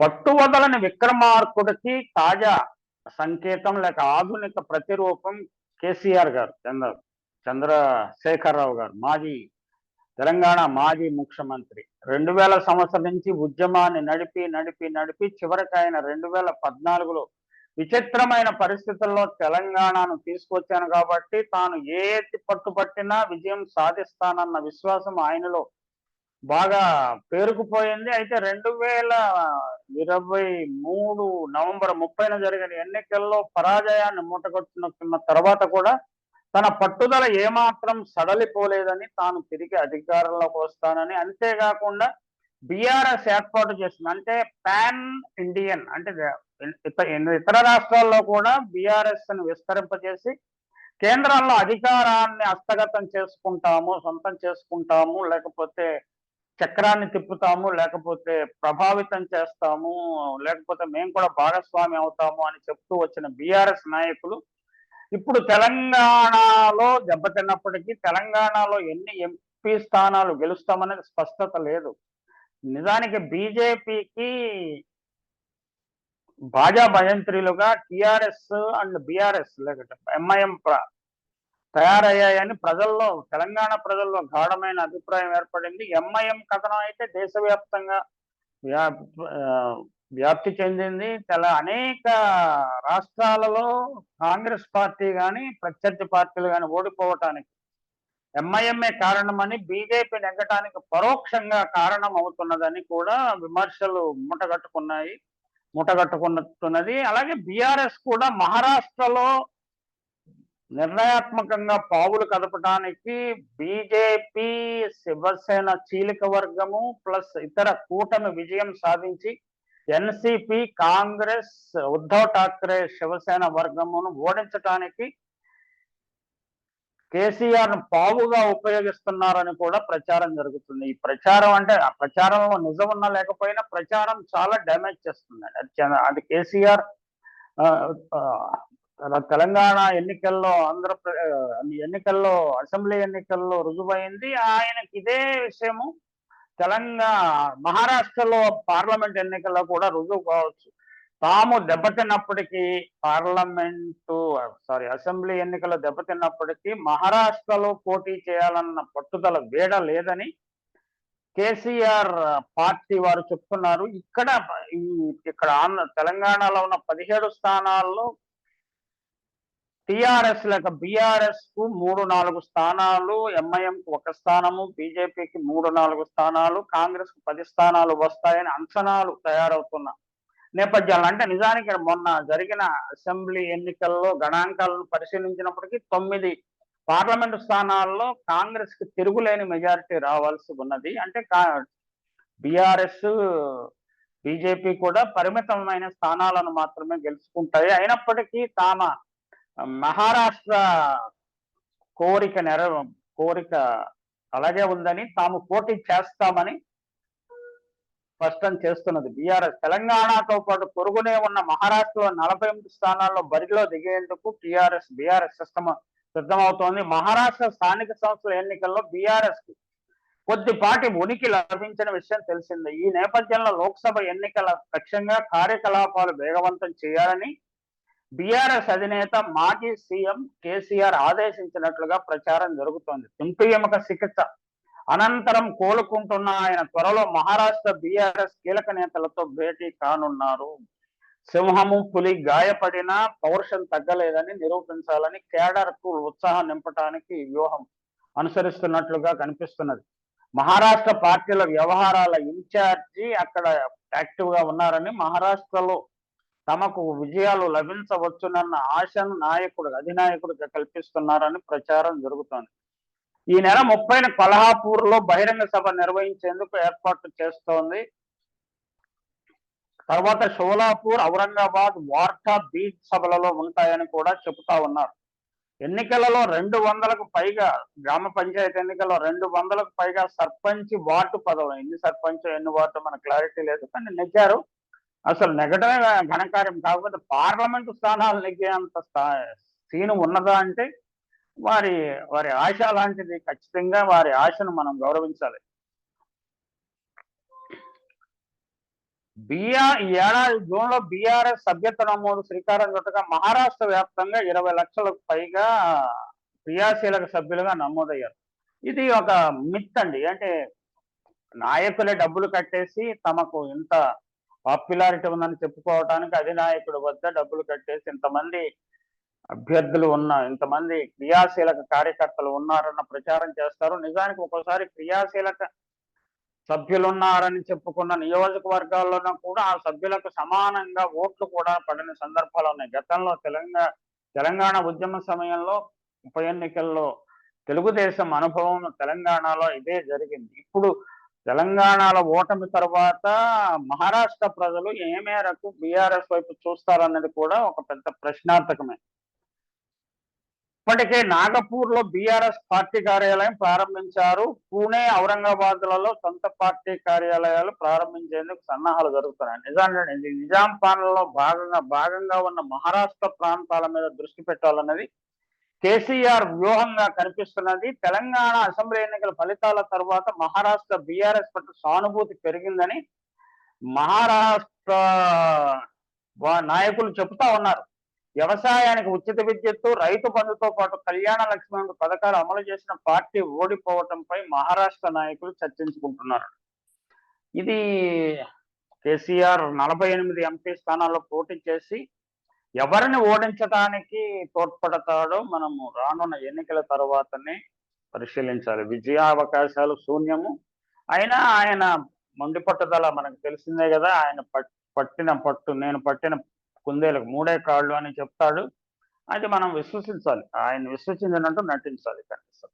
పట్టువదలని విక్రమార్కుడికి తాజా సంకేతం లేక ఆధునిక ప్రతిరూపం కేసీఆర్ గారు చంద్ర చంద్రశేఖరరావు గారు మాజీ తెలంగాణ మాజీ ముఖ్యమంత్రి. రెండు వేల సంవత్సరం నుంచి ఉద్యమాన్ని నడిపి నడిపి నడిపి చివరికి ఆయన రెండు వేల పద్నాలుగులో విచిత్రమైన పరిస్థితుల్లో తెలంగాణను తీసుకొచ్చాను కాబట్టి తాను ఏ పట్టుపట్టినా విజయం సాధిస్తానన్న విశ్వాసం ఆయనలో బాగా పేరుకుపోయింది. అయితే రెండు వేల ఇరవై మూడు నవంబర్ ముప్పైన జరిగిన ఎన్నికల్లో పరాజయాన్ని మూటగొట్టుకున్న తర్వాత కూడా తన పట్టుదల ఏమాత్రం సడలిపోలేదని తాను తిరిగి అధికారంలోకి వస్తానని. అంతేకాకుండా బీఆర్ఎస్ ఏర్పాటు చేసింది. అంటే పాన్ ఇండియన్ అంటే ఇతర రాష్ట్రాల్లో కూడా బీఆర్ఎస్ని విస్తరింపజేసి కేంద్రంలో అధికారాన్ని హస్తగతం చేసుకుంటాము సొంతం చేసుకుంటాము లేకపోతే చక్రాన్ని తిప్పుతాము లేకపోతే ప్రభావితం చేస్తాము లేకపోతే మేము కూడా భాగస్వామి అవుతాము అని చెప్తూ వచ్చిన బీఆర్ఎస్ నాయకులు ఇప్పుడు తెలంగాణలో దెబ్బతిన్నప్పటికీ తెలంగాణలో ఎన్ని ఎంపీ స్థానాలు గెలుస్తామనేది స్పష్టత లేదు. నిజానికి బీజేపీకి భాజా భయంత్రులుగా టిఆర్ఎస్ అండ్ బీఆర్ఎస్ లేకపోతే ఎంఐఎం తయారయ్యాయని ప్రజల్లో తెలంగాణ ప్రజల్లో గాఢమైన అభిప్రాయం ఏర్పడింది. ఎంఐఎం కథనం అయితే దేశవ్యాప్తంగా వ్యాప్తి చెందింది. తెల అనేక రాష్ట్రాలలో కాంగ్రెస్ పార్టీ కానీ ప్రత్యర్థి పార్టీలు కానీ ఓడిపోవటానికి ఎంఐఎంఏ కారణమని బీజేపీ నెగ్గటానికి పరోక్షంగా కారణం అవుతున్నదని కూడా విమర్శలు మూటగట్టుకున్నాయి మూటగట్టుకున్నట్టున్నది. అలాగే బీఆర్ఎస్ కూడా మహారాష్ట్రలో నిర్ణయాత్మకంగా పావులు కదపడానికి బీజేపీ శివసేన చీలిక వర్గము ప్లస్ ఇతర కూటమి విజయం సాధించి ఎన్సిపి కాంగ్రెస్ ఉద్ధవ్ ఠాక్రే శివసేన వర్గమును ఓడించటానికి కేసీఆర్ పావుగా ఉపయోగిస్తున్నారని కూడా ప్రచారం జరుగుతుంది. ఈ ప్రచారం అంటే ఆ ప్రచారం నిజం ఉన్నా లేకపోయినా ప్రచారం చాలా డ్యామేజ్ చేస్తుంది అది అది కేసీఆర్ తెలంగాణ ఎన్నికల్లో ఆంధ్రప్రదేశ్ ఎన్నికల్లో అసెంబ్లీ ఎన్నికల్లో రుజువైంది. ఆయనకి ఇదే విషయము. తెలంగాణ మహారాష్ట్రలో పార్లమెంట్ ఎన్నికల్లో కూడా రుజువు కావచ్చు. తాము దెబ్బతిన్నప్పటికీ పార్లమెంటు సారీ అసెంబ్లీ ఎన్నికలు దెబ్బతిన్నప్పటికీ మహారాష్ట్రలో పోటీ చేయాలన్న పట్టుదల వేడ లేదని కేసీఆర్ పార్టీ వారు చెప్తున్నారు. ఇక్కడ ఈ ఇక్కడ ఆంధ్ర తెలంగాణలో ఉన్న పదిహేడు స్థానాల్లో టిఆర్ఎస్ లేక బిఆర్ఎస్కు మూడు నాలుగు స్థానాలు ఎంఐఎం కు ఒక స్థానము బీజేపీకి మూడు నాలుగు స్థానాలు కాంగ్రెస్కు పది స్థానాలు వస్తాయని అంచనాలు తయారవుతున్న నేపథ్యాలు అంటే నిజానికి మొన్న జరిగిన అసెంబ్లీ ఎన్నికల్లో గణాంకాలను పరిశీలించినప్పటికీ తొమ్మిది పార్లమెంటు స్థానాల్లో కాంగ్రెస్కి తిరుగులేని మెజారిటీ రావాల్సి ఉన్నది. అంటే బిఆర్ఎస్ బీజేపీ కూడా పరిమితమైన స్థానాలను మాత్రమే గెలుచుకుంటాయి. అయినప్పటికీ తామ మహారాష్ట్ర కోరిక నెర కోరిక అలాగే ఉందని తాము పోటీ చేస్తామని స్పష్టం చేస్తున్నది. బీఆర్ఎస్ తెలంగాణతో పాటు పొరుగునే ఉన్న మహారాష్ట్రలో నలభై ఎనిమిది స్థానాల్లో బరిలో దిగేందుకు టీఆర్ఎస్ బీఆర్ఎస్ సిస్టమ్ సిద్ధమవుతోంది. మహారాష్ట్ర స్థానిక సంస్థల ఎన్నికల్లో బీఆర్ఎస్కు కొద్దిపాటి ఉనికి లభించిన విషయం తెలిసిందే. ఈ నేపథ్యంలో లోక్సభ ఎన్నికల లక్ష్యంగా కార్యకలాపాలు వేగవంతం చేయాలని బీఆర్ఎస్ అధినేత మాజీ సీఎం కేసీఆర్ ఆదేశించినట్లుగా ప్రచారం జరుగుతోంది. తుంపి ఎముక చికిత్స అనంతరం కోలుకుంటున్న ఆయన త్వరలో మహారాష్ట్ర బీఆర్ఎస్ కీలక నేతలతో భేటీ కానున్నారు. సింహము పులి గాయపడినా పౌరుషం తగ్గలేదని నిరూపించాలని కేడర్కు ఉత్సాహం నింపడానికి వ్యూహం అనుసరిస్తున్నట్లుగా కనిపిస్తున్నది. మహారాష్ట్ర పార్టీల వ్యవహారాల ఇన్ఛార్జి అక్కడ యాక్టివ్గా ఉన్నారని మహారాష్ట్రలో తమకు విజయాలు లభించవచ్చునన్న ఆశను నాయకుడు అధినాయకుడిగా కల్పిస్తున్నారని ప్రచారం జరుగుతోంది. ఈ నెల ముప్పైన కొల్హాపూర్లో బహిరంగ సభ నిర్వహించేందుకు ఏర్పాటు చేస్తోంది. తర్వాత షోలాపూర్ ఔరంగాబాద్ వార్టా బీచ్ సభలలో ఉంటాయని కూడా చెబుతా ఉన్నారు. ఎన్నికలలో రెండు వందలకు పైగా గ్రామ పంచాయతీ ఎన్నికల్లో రెండు వందలకు పైగా సర్పంచ్ వార్డు పదవులు. ఎన్ని సర్పంచ్ ఎన్ని వార్డు మన క్లారిటీ లేదు. కానీ నెగ్గారు. అసలు నెగటమే ఘనకార్యం కాకపోతే పార్లమెంటు స్థానాలు నెగ్గేంత స్థా సీను ఉన్నదా అంటే వారి వారి ఆశ లాంటిది ఖచ్చితంగా వారి ఆశను మనం గౌరవించాలి. బిఆర్ ఈ ఏడాది జూన్లో బీఆర్ఎస్ సభ్యత్వ నమోదు శ్రీకారం చుట్టగా మహారాష్ట్ర వ్యాప్తంగా ఇరవై లక్షలకు పైగా క్రియాశీలక సభ్యులుగా నమోదయ్యారు. ఇది ఒక మిత్ అండి. అంటే నాయకులే డబ్బులు కట్టేసి తమకు ఇంత పాపులారిటీ ఉందని చెప్పుకోవటానికి అధినాయకుడు వద్ద డబ్బులు కట్టేసి ఇంతమంది అభ్యర్థులు ఉన్న ఇంతమంది క్రియాశీలక కార్యకర్తలు ఉన్నారన్న ప్రచారం చేస్తారు. నిజానికి ఒక్కోసారి క్రియాశీలక సభ్యులు ఉన్నారని చెప్పుకున్న నియోజకవర్గాల్లోనూ కూడా ఆ సభ్యులకు సమానంగా ఓట్లు కూడా పడిన సందర్భాలు ఉన్నాయి. గతంలో తెలంగాణ తెలంగాణ ఉద్యమ సమయంలో ఉప ఎన్నికల్లో తెలుగుదేశం అనుభవం తెలంగాణలో ఇదే జరిగింది. ఇప్పుడు తెలంగాణలో ఓటమి తర్వాత మహారాష్ట్ర ప్రజలు ఏ మేరకు బీఆర్ఎస్ వైపు చూస్తారన్నది కూడా ఒక పెద్ద ప్రశ్నార్థకమే. ఇప్పటికే నాగపూర్లో బీఆర్ఎస్ పార్టీ కార్యాలయం ప్రారంభించారు. పూణే ఔరంగాబాద్లలో సొంత పార్టీ కార్యాలయాలు ప్రారంభించేందుకు సన్నాహాలు జరుగుతున్నాయి. నిజానికి నిజాం పాలనలో భాగంగా భాగంగా ఉన్న మహారాష్ట్ర ప్రాంతాల మీద దృష్టి పెట్టాలన్నది కేసీఆర్ వ్యూహంగా కనిపిస్తున్నది తెలంగాణ అసెంబ్లీ ఎన్నికల ఫలితాల తర్వాత మహారాష్ట్ర బీఆర్ఎస్ పట్ల సానుభూతి పెరిగిందని మహారాష్ట్ర నాయకులు చెబుతా ఉన్నారు. వ్యవసాయానికి ఉచిత విద్యుత్తు రైతు బంధుతో పాటు కళ్యాణ లక్ష్మి పథకాలు అమలు చేసిన పార్టీ ఓడిపోవటంపై మహారాష్ట్ర నాయకులు చర్చించుకుంటున్నారు. ఇది కేసీఆర్ నలభై ఎనిమిది ఎంపీ స్థానాల్లో పోటీ చేసి ఎవరిని ఓడించడానికి తోడ్పడతాడో మనము రానున్న ఎన్నికల తర్వాతనే పరిశీలించాలి. విజయావకాశాలు శూన్యము. అయినా ఆయన మొండి పట్టుదల మనకు తెలిసిందే కదా. ఆయన పట్టిన పట్టు నేను పట్టిన కుందేలకు మూడే కాళ్ళు అని చెప్తాడు. అది మనం విశ్వసించాలి. ఆయన విశ్వసించినట్టు నటించాలి కనీసం.